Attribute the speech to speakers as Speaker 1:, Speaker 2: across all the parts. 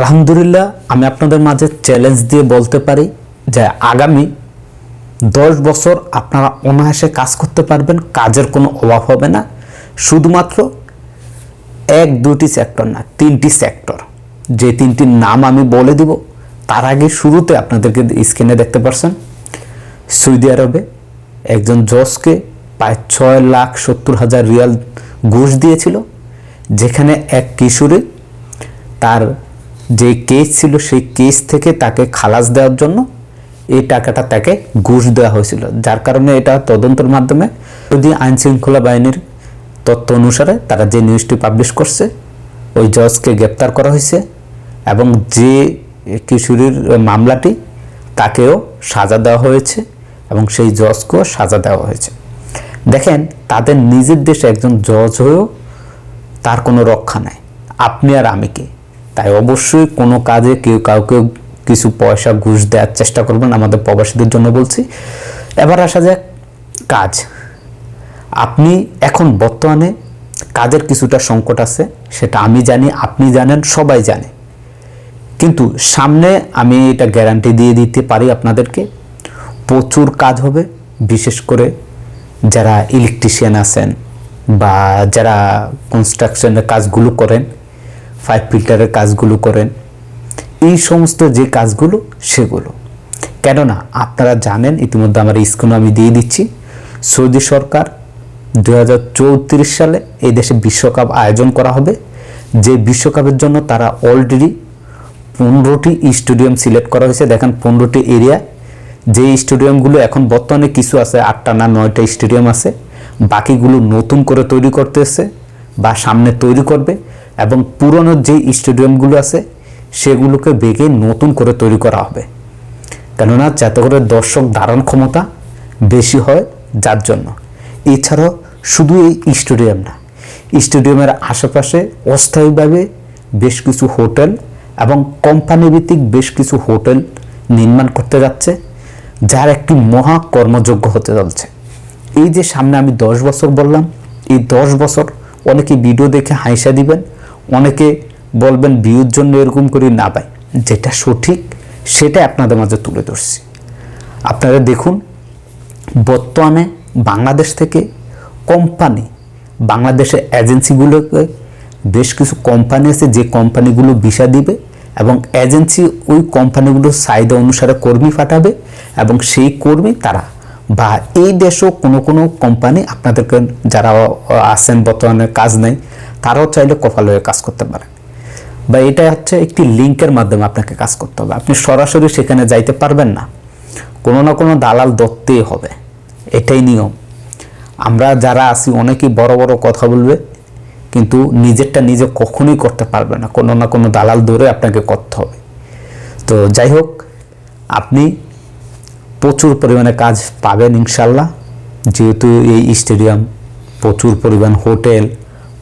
Speaker 1: আলহামদুলিল্লাহ, আমি আপনাদের মাঝে চ্যালেঞ্জ দিয়ে বলতে পারি যে আগামী দশ বছর আপনারা অনায়াসে কাজ করতে পারবেন, কাজের কোনো অভাব হবে না। শুধুমাত্র এক, দুটি সেক্টর না, তিনটি সেক্টর যে তিনটির নাম আমি বলে দিব, তার আগে শুরুতে আপনাদেরকে স্ক্রিনে দেখতে পারছেন। সৌদি আরবে একজন জজকে প্রায় ছয় লাখ সত্তর হাজার রিয়াল ঘুষ দিয়েছিল, যেখানে এক কিশোরী তার যে কেস ছিল সেই কেস থেকে তাকে খালাস দেওয়ার জন্য এই টাকাটা তাকে ঘুষ দেওয়া হয়েছিল। যার কারণে এটা তদন্তের মাধ্যমে যদি আইন শৃঙ্খলা বাহিনীর তথ্য অনুসারে তারা যে নিউজটি পাবলিশ করছে, ওই জজকে গ্রেপ্তার করা হয়েছে এবং যে কিশোরীর মামলাটি তাকেও সাজা দেওয়া হয়েছে এবং সেই জজকেও সাজা দেওয়া হয়েছে। দেখেন, তাদের নিজের দেশে একজন জজ হয়েও তার কোনো রক্ষা নাই। আপনি আর আমি কে? তাই অবশ্যই কোনো কাজে কেউ কাউকে কিছু পয়সা, ঘুষ দেওয়ার চেষ্টা করবেন আমাদের প্রবাসীদের জন্য বলছি। এবার আসা যাক কাজ। আপনি এখন বর্তমানে কাজের কিছুটা সংকট আছে, সেটা আমি জানি, আপনি জানেন, সবাই জানে। কিন্তু সামনে আমি এটা গ্যারান্টি দিয়ে দিতে পারি আপনাদেরকে, প্রচুর কাজ হবে, বিশেষ করে যারা ইলেকট্রিশিয়ান আছেন বা যারা কনস্ট্রাকশনের কাজগুলো করেন। ফাইভ ফিল্টারের কাজগুলো করেন। এই সমস্ত যে কাজগুলো, সেগুলো। কেননা আপনারা জানেন, ইতিমধ্যে আমার স্ক্রিনে আমি দিয়ে দিচ্ছি, সৌদি সরকার দু হাজার চৌত্রিশ সালে এই দেশে বিশ্বকাপ আয়োজন করা হবে। যে বিশ্বকাপের জন্য তারা অলরেডি পনেরোটি স্টেডিয়াম সিলেক্ট করা হয়েছে। দেখেন পনেরোটি এরিয়া যে স্টেডিয়ামগুলো এখন বর্তমানে কিছু আছে, আটটা না নয়টা স্টেডিয়াম আছে। বাকিগুলো নতুন করে তৈরি করতেছে বা সামনে তৈরি করবে। এবং পুরনো যে স্টেডিয়ামগুলো আছে, সেগুলোকে বেগে নতুন করে তৈরি করা হবে। কেননা যাতে করে দর্শক ধারণ ক্ষমতা বেশি হয়, যার জন্য। এছাড়াও শুধু এই স্টেডিয়াম না, স্টেডিয়ামের আশেপাশে অস্থায়ীভাবে বেশ কিছু হোটেল এবং কোম্পানি ভিত্তিক বেশ কিছু হোটেল নির্মাণ করতে যাচ্ছে, যার একটি মহা কর্মযোগ্য হতে চলছে। এই যে সামনে আমি দশ বছর বললাম, এই দশ বছর অনেকে ভিডিও দেখে হাইসা দিবেন অনেকে বলবেন বিয়ের জন্য এরকম করি না পাই যেটা সঠিক সেটা আপনাদের মাঝে তুলে ধরছি। আপনারা দেখুন, বর্তমানে বাংলাদেশ থেকে কোম্পানি বাংলাদেশের এজেন্সিগুলোকে বেশ কিছু কোম্পানি আছে, যে কোম্পানিগুলো ভিসা দিবে এবং এজেন্সি ওই কোম্পানিগুলোর চাহিদা অনুসারে কর্মী পাঠাবে এবং সেই কর্মী তারা বা এই দেশেও কোনো কোনো কোম্পানি আপনাদেরকে যারা আছেন, বর্তমানে কাজ নেই তারাও চাইলে কপাল হয়ে কাজ করতে পারেন বা এটা হচ্ছে একটি লিঙ্কের মাধ্যমে আপনাকে কাজ করতে হবে। আপনি সরাসরি সেখানে যাইতে পারবেন না। কোনো না কোনো দালাল ধরতেই হবে। এটাই নিয়ম। আমরা যারা আছি, অনেকেই বড় বড় কথা বলবে, কিন্তু নিজেরটা নিজে কখনোই করতে পারবে না। কোনো না কোনো দালাল ধরে আপনাকে করতে হবে। তো যাই হোক, আপনি প্রচুর পরিমাণে কাজ পাবেন ইনশাল্লাহ। যেহেতু এই স্টেডিয়াম প্রচুর পরিমাণ হোটেল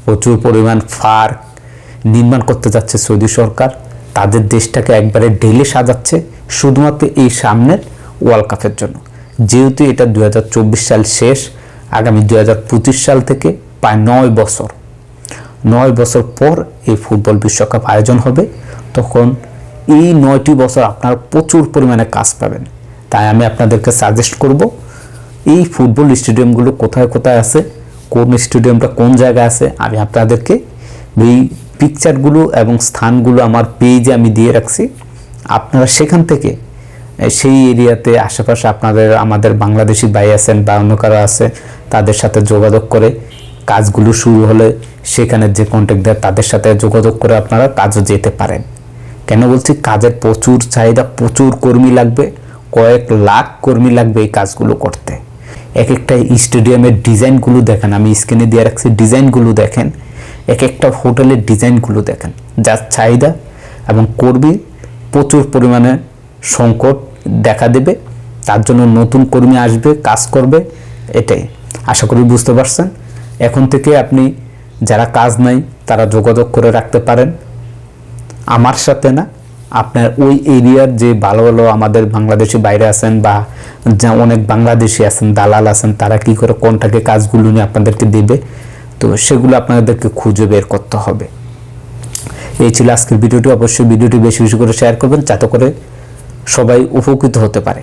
Speaker 1: প্রচুর পরিমাণ পার্ক নির্মাণ করতে যাচ্ছে সৌদি সরকার। তাদের দেশটাকে একবারে ঢেলে সাজাচ্ছে শুধুমাত্র এই সামনের ওয়ার্ল্ড কাপের জন্য। যেহেতু এটা দু হাজার চব্বিশ সাল শেষ, আগামী দু হাজার পঁচিশ সাল থেকে প্রায় নয় বছর নয় বছর পর এই ফুটবল বিশ্বকাপ আয়োজন হবে। তখন এই নয়টি বছর আপনারা প্রচুর পরিমাণে কাজ পাবেন। তাই আমি আপনাদেরকে সাজেস্ট করব, এই ফুটবল স্টেডিয়ামগুলো কোথায় কোথায় আছে কোন স্টেডিয়ামটা কোন জায়গায় আছে, আমি আপনাদেরকে এই পিকচারগুলো এবং স্থানগুলো আমার পেজে আমি দিয়ে রাখছি। আপনারা সেখান থেকে সেই এরিয়াতে আশেপাশে আপনাদের, আমাদের বাংলাদেশি ভাই আছেন বা অন্য কারও আছে, তাদের সাথে যোগাযোগ করে কাজগুলো শুরু হলে সেখানে যে কন্ট্যাক্ট দেয়, তাদের সাথে যোগাযোগ করে আপনারা কাজও যেতে পারেন। কেন বলছি কাজের প্রচুর চাহিদা, প্রচুর কর্মী লাগবে, কয়েক লাখ কর্মী লাগবে এই কাজগুলো করতে। এক একটা স্টেডিয়ামের ডিজাইনগুলো দেখেন, আমি স্ক্রিনে দিয়ে রাখছি, ডিজাইনগুলো দেখেন এক একটা হোটেলের ডিজাইনগুলো দেখেন। যার চাহিদা এবং কর্মী প্রচুর পরিমাণে সংকট দেখা দেবে, তার জন্য নতুন কর্মী আসবে, কাজ করবে, এটাই। আশা করি বুঝতে পারছেন। এখন থেকে আপনি যারা কাজ নাই, তারা যোগাযোগ করে রাখতে পারেন। আমার সাথে না আপনার ওই এরিয়ার যে ভালো ভালো আমাদের বাংলাদেশি বাইরে আছেন বা যা অনেক বাংলাদেশি আছেন, দালাল আছেন, তারা কি করে কোনটাকে কাজগুলো নিয়ে আপনাদেরকে দেবে? তো সেগুলো আপনাদেরকে খুঁজে বের করতে হবে। এই ছিল আজকের ভিডিওটি। অবশ্যই ভিডিওটি বেশি বেশি করে শেয়ার করবেন, যাতে করে সবাই উপকৃত হতে পারে।